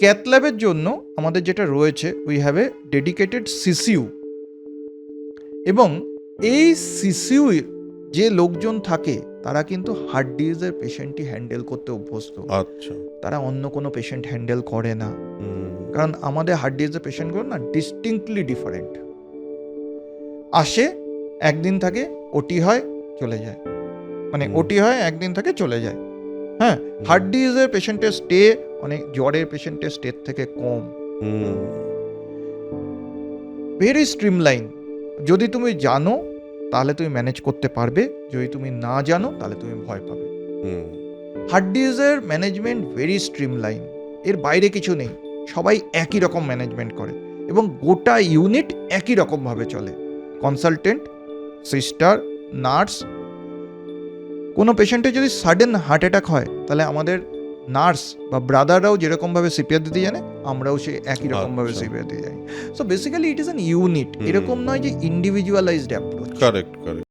Cath ল্যাবের জন্য আমাদের যেটা রয়েছে we have a dedicated CCU এবং এই সিসিউ যে লোকজন থাকে তারা কিন্তু হার্ট ডিজিজের পেশেন্টই হ্যান্ডেল করতে অভ্যস্ত। আচ্ছা। তারা অন্য কোনো পেশেন্ট হ্যান্ডেল করে না। কারণ আমাদের হার্ট ডিজিজের পেশেন্টগুলো না ডিস্টিংক্টলি ডিফারেন্ট আসে একদিন থাকে ওটি হয় চলে যায়। মানে ওটি হয় একদিন থাকে চলে যায়। হ্যাঁ হার্ট ডিজিজের পেশেন্টের স্টে অনেক জ্বরের পেশেন্টের স্টের থেকে কম। হুম, ভেরি স্ট্রিমলাইন যদি তুমি জানো তাহলে তুমি ম্যানেজ করতে পারবে। যদি তুমি না জানো তাহলে তুমি ভয় পাবে। হুম, হার্ট ডিজিজের ম্যানেজমেন্ট ভেরি স্ট্রিমলাইন এর বাইরে কিছু নেই। সবাই একই রকম ম্যানেজমেন্ট করে এবং গোটা ইউনিট একই রকমভাবে চলে। কনসালটেন্ট সিস্টার নার্স কোনো পেশেন্টের যদি সাডেন হার্ট অ্যাটাক হয় তাহলে আমাদের নার্স বা ব্রাদাররাও যেরকমভাবে সিপিআর দিতে জানে আমরাও সে একই রকমভাবে আচ্ছা। সিপিআর দিতে যাই। So basically it is an unit এরকম নয় যে ইন্ডিভিজুয়ালাইজড অ্যাপ্রোচ কারেক্ট কারেক্ট